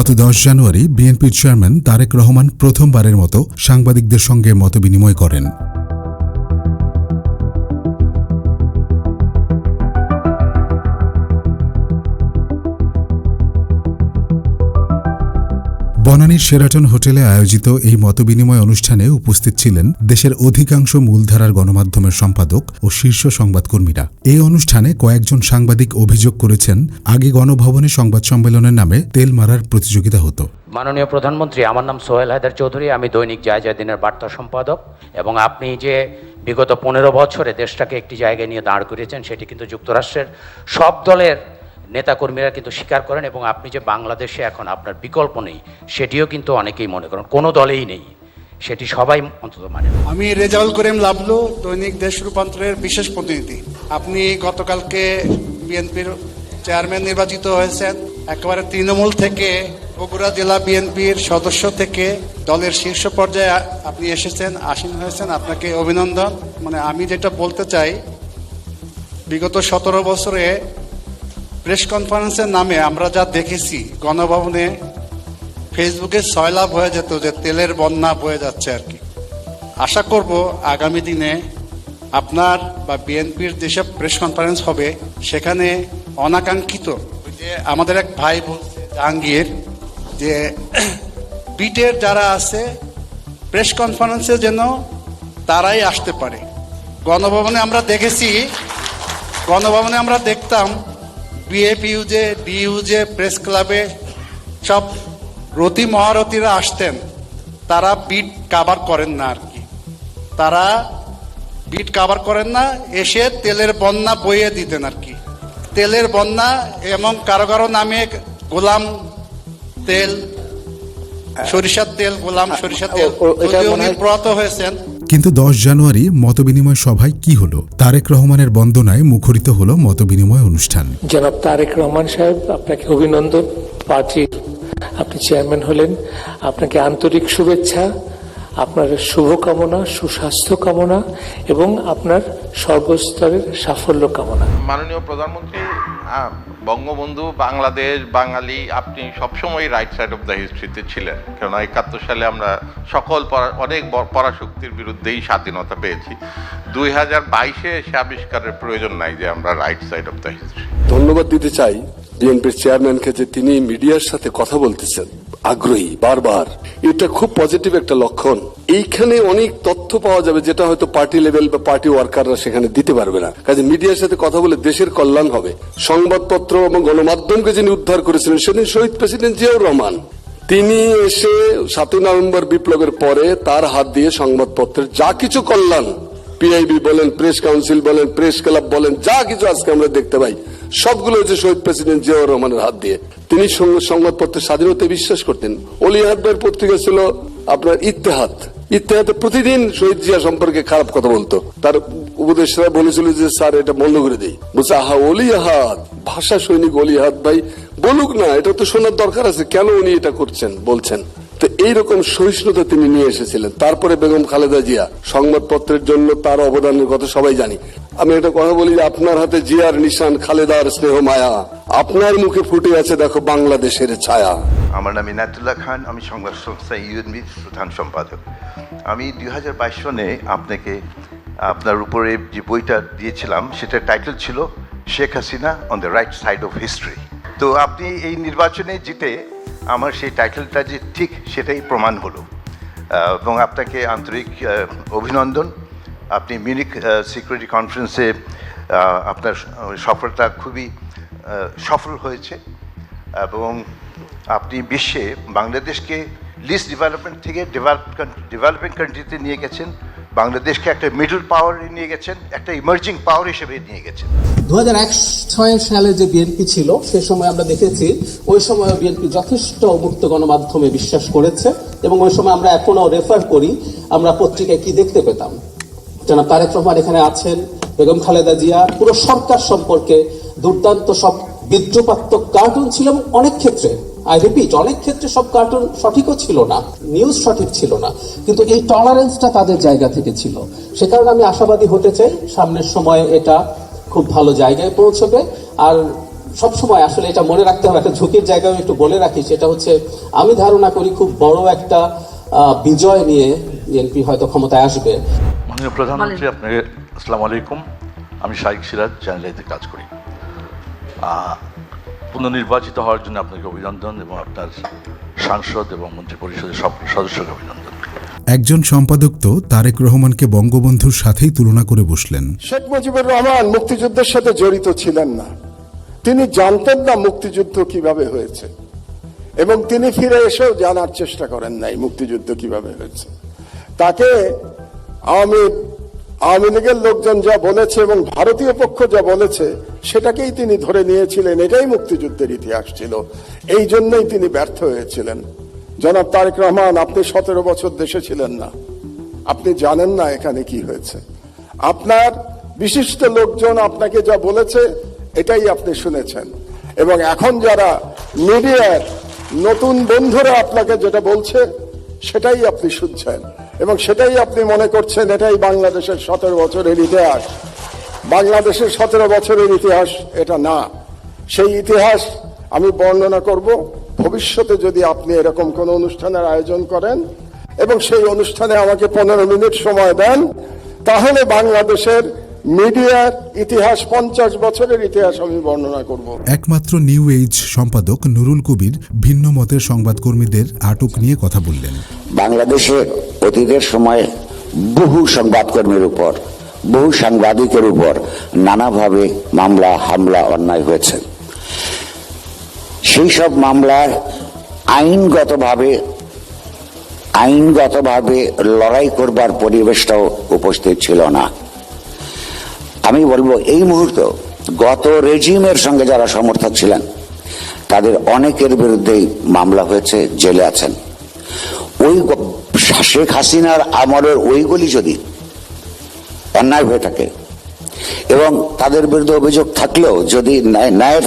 গত দশ জানুয়ারি বিএনপির চেয়ারম্যান তারেক রহমান প্রথমবারের মতো সাংবাদিকদের সঙ্গে মতবিনিময় করেন। বনানীর শেরাটন হোটেলে আয়োজিত এই মতবিনিময় অনুষ্ঠানে উপস্থিত ছিলেন দেশের অধিকাংশ মূলধারার গণমাধ্যমের সম্পাদক ও শীর্ষ সংবাদকর্মীরা। এই অনুষ্ঠানে কয়েকজন সাংবাদিক অভিযোগ করেছেন, আগে গণভবনে সংবাদ সম্মেলনের নামে তেল মারার প্রতিযোগিতা হতো। মাননীয় প্রধানমন্ত্রী, আমার নাম সোহেল হায়দার চৌধুরী, আমি দৈনিক জায়জা দিনের বার্তা সম্পাদক এবং আপনি যে বিগত পনেরো বছরে দেশটাকে একটি জায়গায় নিয়ে দাঁড় করিয়েছেন, সেটি কিন্তু যুক্তরাষ্ট্রের সব দলের নেতাকর্মীরা কিন্তু স্বীকার করেন এবং আপনি যে বাংলাদেশে এখন আপনার বিকল্প নেই, সেটিও কিন্তু অনেকেই মনে করেন, কোনো দলেই নেই। সেটি সবাই অন্তত মানে আমি রেজাউল করিম লাভলু দৈনিক দেশ রূপান্তরের বিশেষ প্রতিনিধি। আপনি গতকালকে বিএনপির চেয়ারম্যান নির্বাচিত হয়েছেন। একেবারে তৃণমূল থেকে বগুড়া জেলা বিএনপির সদস্য থেকে দলের শীর্ষ পর্যায়ে আপনি এসেছেন, আসীন হয়েছেন। আপনাকে অভিনন্দন। মানে আমি যেটা বলতে চাই, বিগত সতেরো বছরে প্রেস কনফারেন্সের নামে আমরা যা দেখেছি, গণভবনে ফেসবুকে সয়লাভ হয়ে যেত যে তেলের বন্যা বয়ে যাচ্ছে আর কি। আশা করব আগামী দিনে আপনার বা বিএনপির যেসব প্রেস কনফারেন্স হবে, সেখানে অনাকাঙ্ক্ষিত যে আমাদের এক ভাই বলছে, জাহাঙ্গীর, যে বিটের যারা আছে, প্রেস কনফারেন্সে যেন তারাই আসতে পারে। গণভবনে আমরা দেখেছি, গণভবনে আমরা দেখতাম বিএফ ইউজে ডিইউজে প্রেস ক্লাবে সব রতি মহারথীরা আসতেন। তারা বিট কাভার করেন না আর কি। তারা বিট কাভার করেন না এসে তেলের বন্যা বইয়ে দিতেন আর কি। তেলের বন্যা এবং কারও কারও নামে গোলাম তেল সরিষার তেল গোলাম সরিষার তেল। উনি প্রয়াত হয়েছেন। কিন্তু দশ জানুয়ারি মতবিনিময় সভায় কি হলো? তারেক রহমানের বন্দনায় মুখরিত হল মতবিনিময় অনুষ্ঠান। জনাব তারেক রহমান সাহেব, আপনাকে অভিনন্দন। পার্টির আপনি চেয়ারম্যান হলেন। আপনাকে আন্তরিক শুভেচ্ছা। আপনার শুভকামনা, সুস্বাস্থ্য কামনা এবং আপনার সর্বস্তরের সাফল্য কামনা। মাননীয় প্রধানমন্ত্রী বঙ্গবন্ধু, বাংলাদেশ, বাঙালি, আপনি সবসময় রাইট সাইড অফ দ্য হিস্ট্রিতে ছিলেন। কেননা একাত্তর সালে আমরা সকল অনেক পরাশক্তির বিরুদ্ধেই স্বাধীনতা পেয়েছি। দুই হাজার বাইশে সে আবিষ্কারের প্রয়োজন নাই যে আমরা right side of the history ধন্যবাদ দিতে চাই বিএনপির চেয়ারম্যানকে যে তিনি মিডিয়ার সাথে কথা বলতেছেন, আগ্রহী, বারবার। এটা খুব পজিটিভ একটা লক্ষণ। এইখানে অনেক তথ্য পাওয়া যাবে যেটা হয়তো পার্টি লেভেল বা পার্টি ওয়ার্কাররা সেখানে দিতে পারবে না। কাজে মিডিয়ার সাথে কথা বলে দেশের কল্যাণ হবে। সংবাদপত্র এবং গণমাধ্যমকে যিনি উদ্ধার করেছিলেন সেদিন শহীদ প্রেসিডেন্ট জিয়াউর রহমান। তিনি এসে সাতই নভেম্বর বিপ্লবের পরে তার হাত দিয়ে সংবাদপত্রের যা কিছু কল্যাণ পিআইবি বলেন প্রেস কাউন্সিল বলেন প্রেস ক্লাব বলেন, যা কিছু আজকে আমরা দেখতে পাই, সবগুলো হচ্ছে শহীদ প্রেসিডেন্ট জিয়াউর রহমানের হাত দিয়ে। তিনি সংবাদপত্রের স্বাধীনতায় বিশ্বাস করতেন। অলি আহমেদ পত্রিকা ছিল আপনার ইত্তেহাদ। ইত্তেহাদে প্রতিদিন শহীদ জিয়া সম্পর্কে খারাপ কথা বলতো। তার উপদেশরা বলেছিল যে, স্যার, এটা বন্ধ করে দেই। বলছে, আহা অলি আহাদ ভাষা সৈনিক অলি আহাদ ভাই, বলুক না, এটা তো শোনার দরকার আছে, কেন উনি এটা করছেন? বলছেন। তো এইরকম সহিষ্ণুতা তিনি নিয়ে এসেছিলেন। তারপরে বেগম খালেদা জিয়া, সংবাদপত্রের জন্য তার অবদানের কথা সবাই জানি। আমি একটা কথা বলি যে আপনার হাতে জিয়ার নিশান খালেদার স্নেহ মায়া। আপনার মুখে ফুটে আছে দেখো বাংলাদেশের ছায়া। আমার নাম ইনায়তুল্লাহ খান, আমি সংবাদ সংস্থা ইউএনবি প্রধান সম্পাদক। আমি দুই হাজার বাইশ সনে আপনাকে, আপনার উপরে যে বইটা দিয়েছিলাম, সেটার টাইটেল ছিল, Sheikh Hasina on the right side of history তো আপনি এই নির্বাচনে জিতে আমার সেই টাইটেলটা যে ঠিক সেটাই প্রমাণ হলো। এবং আপনাকে আন্তরিক অভিনন্দন। আপনি মিউনিক সিকিউরিটি কনফারেন্সে আপনার সফলতা খুবই সফল হয়েছে। এবং আপনি বিশ্বে বাংলাদেশকে লিস্ট ডেভেলপমেন্ট থেকে ডেভেলপ ডেভেলপিং কান্ট্রিতে নিয়ে গেছেন। বাংলাদেশকে একটা মিডল পাওয়ারে নিয়ে গেছেন, একটা ইমার্জিং পাওয়ার হিসেবে নিয়ে গেছেন। দু ছয় সালে যে বিএনপি ছিল, সে সময় আমরা দেখেছি, ওই সময় বিএনপি যথেষ্ট মুক্ত গণমাধ্যমে বিশ্বাস করেছে এবং ওই সময় আমরা এখনও রেফার করি, আমরা পত্রিকায় কি দেখতে পেতাম। জনাব তারেক রহমান এখানে আছেন, বেগম খালেদা জিয়া, পুরো সরকার সম্পর্কে দুর্দান্ত সব বিদ্রুপাত্মক কার্টুন ছিল অনেক ক্ষেত্রে আই রিপিট অনেক ক্ষেত্রে সব কার্টুন সঠিকও ছিল না নিউজ সঠিক ছিল না, কিন্তু এই টলারেন্সটা তাদের জায়গা থেকে ছিল। সে কারণে আমি আশাবাদী হতে চাই, সামনের সময়ে এটা খুব ভালো জায়গায় পৌঁছবে। আর সবসময় আসলে এটা মনে রাখতে হবে, একটা ঝুঁকির জায়গায় একটু বলে রাখি, সেটা হচ্ছে আমি ধারণা করি খুব বড় একটা বিজয় নিয়ে বিএনপি হয়তো ক্ষমতায় আসবে। মাননীয় প্রধানমন্ত্রী, আপনাকে আসসালামু আলাইকুম। আমি শাইক সিরাজ চ্যানেলাইতে কাজ করি। পুনর্নির্বাচিত হওয়ার জন্য আপনাকে অভিনন্দন এবং আপনার সাংসদ এবং মন্ত্রী পরিষদের সব সদস্যকে অভিনন্দন। একজন সম্পাদক তো তারেক রহমানকে বঙ্গবন্ধুর সাথেই তুলনা করে বসলেন। শেখ মুজিবুর রহমান মুক্তিযুদ্ধের সাথে জড়িত ছিলেন না। তিনি জানতেন না মুক্তিযুদ্ধ কীভাবে হয়েছে। এবং তিনি ফিরে এসেও জানার চেষ্টা করেন নাই মুক্তিযুদ্ধ কীভাবে হয়েছে। তাকে আওয়ামী আওয়ামী লীগের লোকজন যা বলেছে এবং ভারতীয় পক্ষ যা বলেছে, সেটাকেই তিনি ধরে নিয়েছিলেন। এটাই মুক্তিযুদ্ধের ইতিহাস ছিল। এই জন্যই তিনি ব্যর্থ হয়েছিলেন। জনাব তারেক রহমান, আপনি সতেরো বছর দেশে ছিলেন না। আপনি জানেন না এখানে কি হয়েছে। আপনার বিশিষ্ট লোকজন আপনাকে যা বলেছে, এটাই আপনি শুনেছেন। এবং এখন যারা মিডিয়ার নতুন বন্ধুরা আপনাকে যেটা বলছে, সেটাই আপনি শুনছেন। এবং সেটাই আপনি মনে করছেন, এটাই বাংলাদেশের সতেরো বছরের ইতিহাস। বাংলাদেশের সতেরো বছরের ইতিহাস এটা না। সেই ইতিহাস আমি বর্ণনা করব, ভবিষ্যতে যদি আপনি এরকম কোন অনুষ্ঠানের আয়োজন করেন এবং সেই অনুষ্ঠানে আমাকে পনেরো মিনিট সময় দেন, তাহলে বাংলাদেশের মিডিয়ার ইতিহাস পঞ্চাশ বছরের ইতিহাস আমি বর্ণনা করব। একমাত্র নিউ এইজ সম্পাদক নুরুল কবির ভিন্ন মতের সংবাদকর্মীদের আটক নিয়ে কথা বললেন। বাংলাদেশে অতীতের সময়ে বহু সংবাদকর্মীর উপর বহু সাংবাদিকের উপর নানাভাবে মামলা হামলা অন্যায় হয়েছে। সেই সব মামলায় আইনগতভাবে আইনগতভাবে লড়াই করবার পরিবেশটাও উপস্থিত ছিল না। আমি বলব, এই মুহূর্তে গত রেজিমের সঙ্গে যারা সমর্থক ছিলেন, তাদের অনেকের বিরুদ্ধেই মামলা হয়েছে, জেলে আছেন। ওই শেখ হাসিনার আমলের ওইগুলি যদি অন্যায় হয়ে থাকে, এবং তাদের বিরুদ্ধে অভিযোগ থাকলেও যদি ন্যায়- ন্যায়ের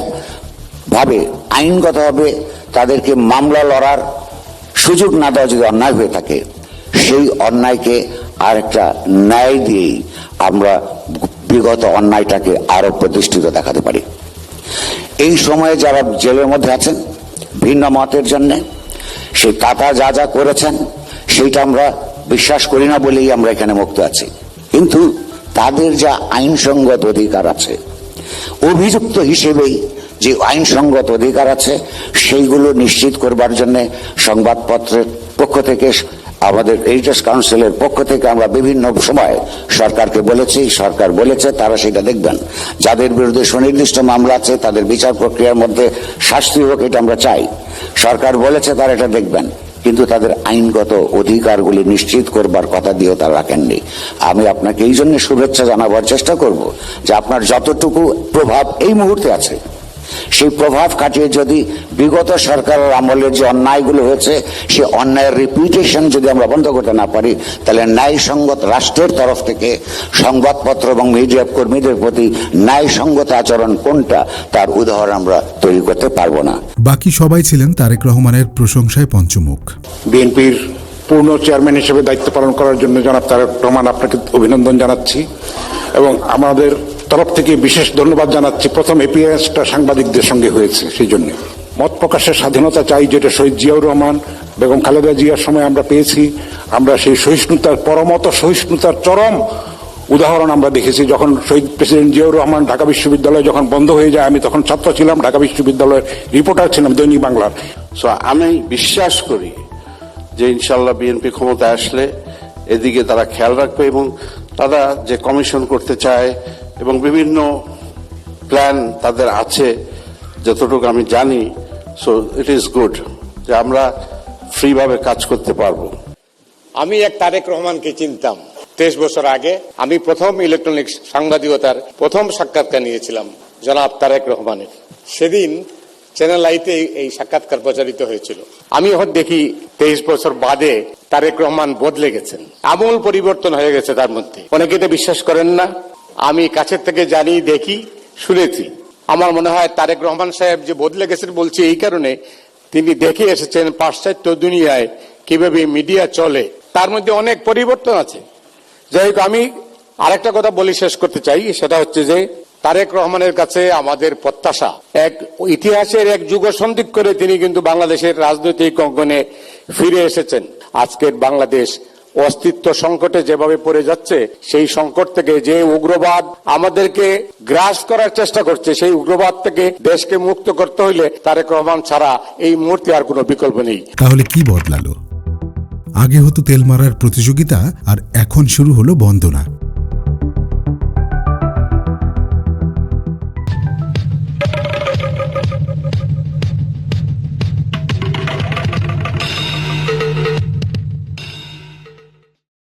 ভাবে, আইনগতভাবে তাদেরকে মামলা লড়ার সুযোগ না দেওয়া যদি অন্যায় হয়ে থাকে, সেই অন্যায়কে আরেকটা ন্যায় দিয়েই আমরা বিগত অন্যায়টাকে আরও প্রতিষ্ঠিত দেখাতে পারি। এই সময়ে যারা জেলের মধ্যে আছেন, ভিন্ন মতের জন্য, সেই কাকা যা যা করেছেন, সেইটা আমরা বিশ্বাস করি না বলেই আমরা এখানে মুক্ত আছি। কিন্তু তাদের যা আইনসঙ্গত অধিকার আছে, অভিযুক্ত হিসেবেই যে আইনসঙ্গত অধিকার আছে, সেইগুলো নিশ্চিত করবার জন্য সংবাদপত্রের পক্ষ থেকে আমাদের এইচএস কাউন্সিলের পক্ষ থেকে আমরা বিভিন্ন সময় সরকারকে বলেছি, সরকার বলেছে, তারা সেটা দেখবেন। যাদের বিরুদ্ধে সুনির্দিষ্ট মামলা আছে, তাদের বিচার প্রক্রিয়ার মধ্যে শাস্তি হোক, এটা আমরা চাই। সরকার বলেছে, তারা এটা দেখবেন। কিন্তু তাদের আইনগত অধিকারগুলি নিশ্চিত করবার কথা দিয়েও তারা রাখেননি। আমি আপনাকে এই জন্য শুভেচ্ছা জানাবার চেষ্টা করব যে আপনার যতটুকু প্রভাব এই মুহূর্তে আছে সেই প্রভাব কাটিয়ে যদি বিগত সরকারের আমলের যে অন্যায়গুলো হয়েছে সে অন্যায়ের রিপিটেশন যদি আমরা বন্ধ করতে না পারি তাহলে ন্যায়সঙ্গত রাষ্ট্রের তরফ থেকে সংবাদপত্র এবং মিডিয়া কর্মীদের প্রতি ন্যায়সঙ্গত আচরণ কোনটা তার উদাহরণ আমরা তৈরি করতে পারব না। বাকি সবাই ছিলেন তারেক রহমানের প্রশংসায় পঞ্চমুখ। বিএনপির পূর্ণ চেয়ারম্যান হিসেবে দায়িত্ব পালন করার জন্য জনাব তারেক রহমান আপনাকে অভিনন্দন জানাচ্ছি এবং আমাদের তরফ থেকে বিশেষ ধন্যবাদ জানাচ্ছি। প্রথম এপিএসটা সাংবাদিকদের সঙ্গে হয়েছে, সেই জন্য। মত প্রকাশের স্বাধীনতা চাই যেটা শহীদ জিয়াউর রহমান, বেগম খালেদা জিয়ার সময় আমরা পেয়েছি। আমরা সেই সহিষ্ণুতার, পরমত সহিষ্ণুতার চরম উদাহরণ আমরা দেখেছি। যখন শহীদ প্রেসিডেন্ট জিয়াউর রহমান ঢাকা বিশ্ববিদ্যালয় যখন বন্ধ হয়ে যায়, আমি তখন ছাত্র ছিলাম, ঢাকা বিশ্ববিদ্যালয়ের রিপোর্টার ছিলাম দৈনিক বাংলার। সো আমি বিশ্বাস করি যে ইনশাল্লাহ বিএনপি ক্ষমতায় আসলে এদিকে তারা খেয়াল রাখবে এবং তারা যে কমিশন করতে চায় এবং বিভিন্ন প্ল্যান তাদের আছে, যতটুকু আমি জানি সো ইট ইজ গুড যে আমরা ফ্রিভাবে কাজ করতে পারব। আমি এক তারেক রহমানকে চিনতাম। তেইশ বছর আগে আমি প্রথম ইলেকট্রনিক সাংবাদিকতার প্রথম সাক্ষাৎকার নিয়েছিলাম, জনাব তারেক রহমানের। সেদিন চ্যানেল আইতে এই সাক্ষাৎকার প্রচারিত হয়েছিল। আমি এখন দেখি তেইশ বছর বাদে তারেক রহমান বদলে গেছেন। আমূল পরিবর্তন হয়ে গেছে তার মধ্যে। অনেকে এটা বিশ্বাস করেন না আমি কাছের থেকে জানি, দেখি, শুনেছি। আমার মনে হয় তারেক রহমান সাহেব যে বদলে গেছেন বলছি এই কারণে তিনি দেখে এসেছেন পাশ্চাত্য দুনিয়ায় কীভাবে মিডিয়া চলে। তার মধ্যে অনেক পরিবর্তন আছে। যাই হোক, আমি আরেকটা কথা বলি, শেষ করতে চাই। সেটা হচ্ছে যে, তারেক রহমানের কাছে আমাদের প্রত্যাশা। এক ইতিহাসের এক যুগ সন্দিক করে তিনি কিন্তু বাংলাদেশের রাজনৈতিক অঙ্গনে ফিরে এসেছেন। আজকের বাংলাদেশ অস্তিত্ব সংকটে যেভাবে পড়ে যাচ্ছে, সেই সংকট থেকে যে উগ্রবাদ আমাদেরকে গ্রাস করার চেষ্টা করছে, সেই উগ্রবাদ থেকে দেশকে মুক্ত করতে হইলে তারেক রহমান ছাড়া এই মুহূর্তে আর কোনো বিকল্প নেই। তাহলে কি বদলালো? আগে হতো তেল মারার প্রতিযোগিতা, আর এখন শুরু হলো বন্দনা।